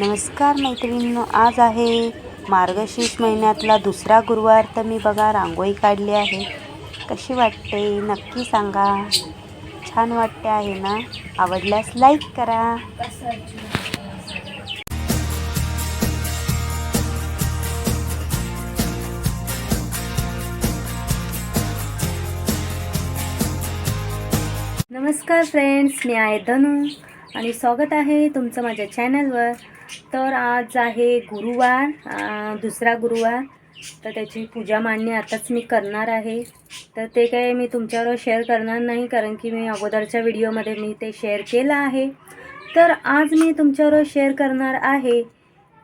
नमस्कार मैत्रिणींनो आज आहे मार्गशीर्ष महिन्यातला दुसरा गुरुवार तर मी बघा रांगोळी काढली आहे. कशी वाटते? नक्की सांगा. छान वाटते आहे ना? आवडल्यास लाईक करा. नमस्कार फ्रेंड्स मी आहे धनू. आणि स्वागत आहे तुमचं माझ्या चॅनलवर. तर आज आहे गुरुवार दुसरा गुरुवार. तर त्याची पूजा मांडणी आताच मी करणार आहे. तर ते काय मी तुमच्याबरोबर शेअर करणार नाही कारण की मी अगोदरच्या व्हिडिओमध्ये मी ते शेअर केलं आहे. तर आज मी तुमच्याबरोबर शेअर करणार आहे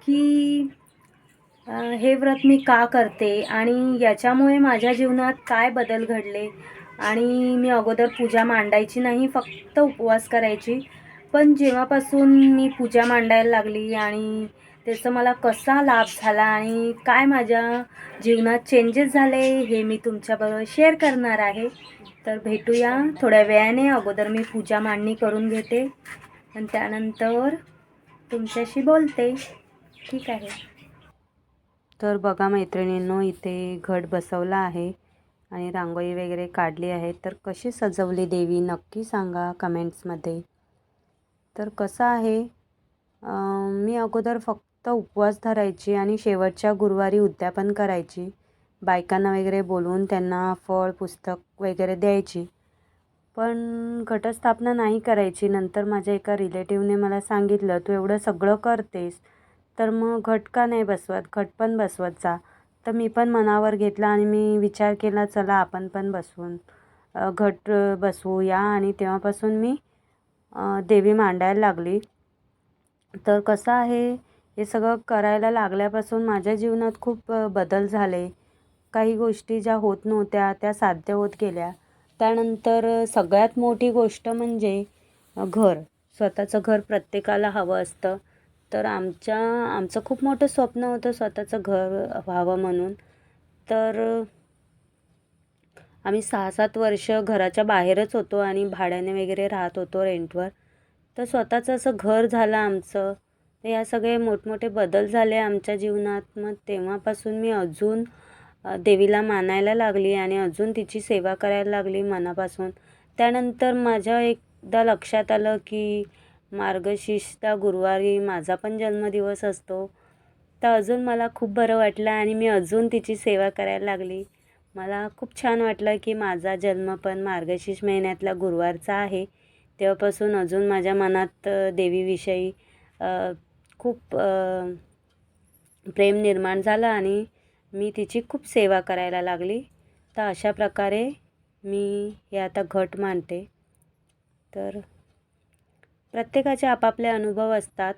की हे व्रत मी का करते आणि याच्यामुळे माझ्या जीवनात काय बदल घडले. आणि मी अगोदर पूजा मांडायची नाही फक्त उपवास करायची. पण जेव्हापासून मी पूजा मांडायला लागली आणि त्याचा मला कसा लाभ झाला आणि काय माझ्या जीवनात चेंजेस झाले हे मी तुमच्याबरोबर शेअर करणार आहे. तर भेटूया थोड्या वेळाने. अगोदर मी पूजा मांडणी करून घेते. आणि त्यानंतर तुमच्याशी बोलते. ठीक आहे. तर बघा मैत्रिणींनो इथे घट बसवला आहे आणि रांगोळी वगैरे काढली आहे. तर कशी सजवली देवी नक्की सांगा कमेंट्समध्ये. तर कसं आहे? मी अगोदर फक्त उपवास धरायची आणि शेवटच्या गुरुवारी उद्यापन करायची. बायकांना वगैरे बोलवून त्यांना फळ पुस्तक वगैरे द्यायची. पण घटस्थापना नाही करायची. नंतर माझ्या एका रिलेटिव्हने मला सांगितलं तू एवढं सगळं करतेस तर मग घट का नाही बसवत? घट पण बसवत जा. तर मी पण मनावर घेतला आणि मी विचार केला चला आपण पण बसवून घट बसवूया. आणि तेव्हापासून मी देवी मांडायला लागली. तर कसं आहे हे सगळं करायला लागल्यापासून माझ्या जीवनात खूप बदल झाले. काही गोष्टी ज्या होत नव्हत्या त्या साध्य होत गेल्या. त्यानंतर सगळ्यात मोठी गोष्ट म्हणजे घर. स्वतःचं घर प्रत्येकाला हवं असतं. तर आमच्या आमचं खूप मोठं स्वप्न होतं स्वतःचं घर व्हावं म्हणून. तर आम्ही सहा सात वर्ष घराच्या बाहेरच होतो आणि भाड्याने वगैरे राहत होतो रेंटवर तर स्वतःचं असं घर झालं आमचं. तर या सगळे मोठमोठे बदल झाले आमच्या जीवनात. मग तेव्हापासून मी अजून देवीला मानायला लागली आणि अजून तिची सेवा करायला लागली मनापासून. त्यानंतर माझ्या एकदा लक्षात आलं की मार्गशीर्षता गुरुवारी माझा पण जन्मदिवस असतो. तर अजून मला खूप बरं वाटलं आणि मी अजून तिची सेवा करायला लागली. मला खूप छान वाटलं की माझा जन्म पण मार्गशीर्ष महिन्यातला गुरुवारचा आहे. तेव्हापासून अजून माझ्या मनात देवीविषयी खूप प्रेम निर्माण झालं आणि मी तिची खूप सेवा करायला लागली. तर अशा प्रकारे मी हे आता घट मानते. तर प्रत्येकाचे आपापले अनुभव असतात.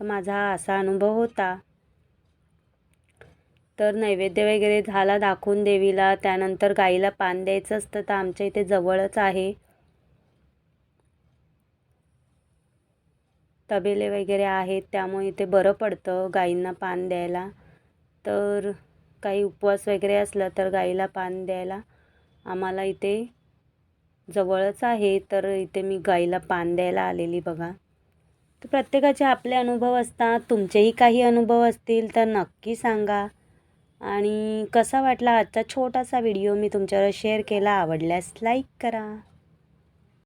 तर माझा हा असा अनुभव होता तर नैवेद्य वगैरे झाला दाखवून देवीला. त्यानंतर गाईला पान द्यायचं असतं तर आमच्या इथे जवळच आहे. तबेले वगैरे आहेत त्यामुळे इथे बरं पडतं गाईंना पान द्यायला. तर काही उपवास वगैरे असलं तर गाईला पान द्यायला. आम्हाला इथे जवळच आहे तर इथे मी गाईला पान द्यायला आलेली बघा. तर प्रत्येकाचे आपले अनुभव असतात तुमचेही काही अनुभव असतील तर नक्की सांगा. आणि कसा वाटला आजचा छोटासा व्हिडिओ मी तुमच्यावर शेअर केला आवडल्यास लाईक करा.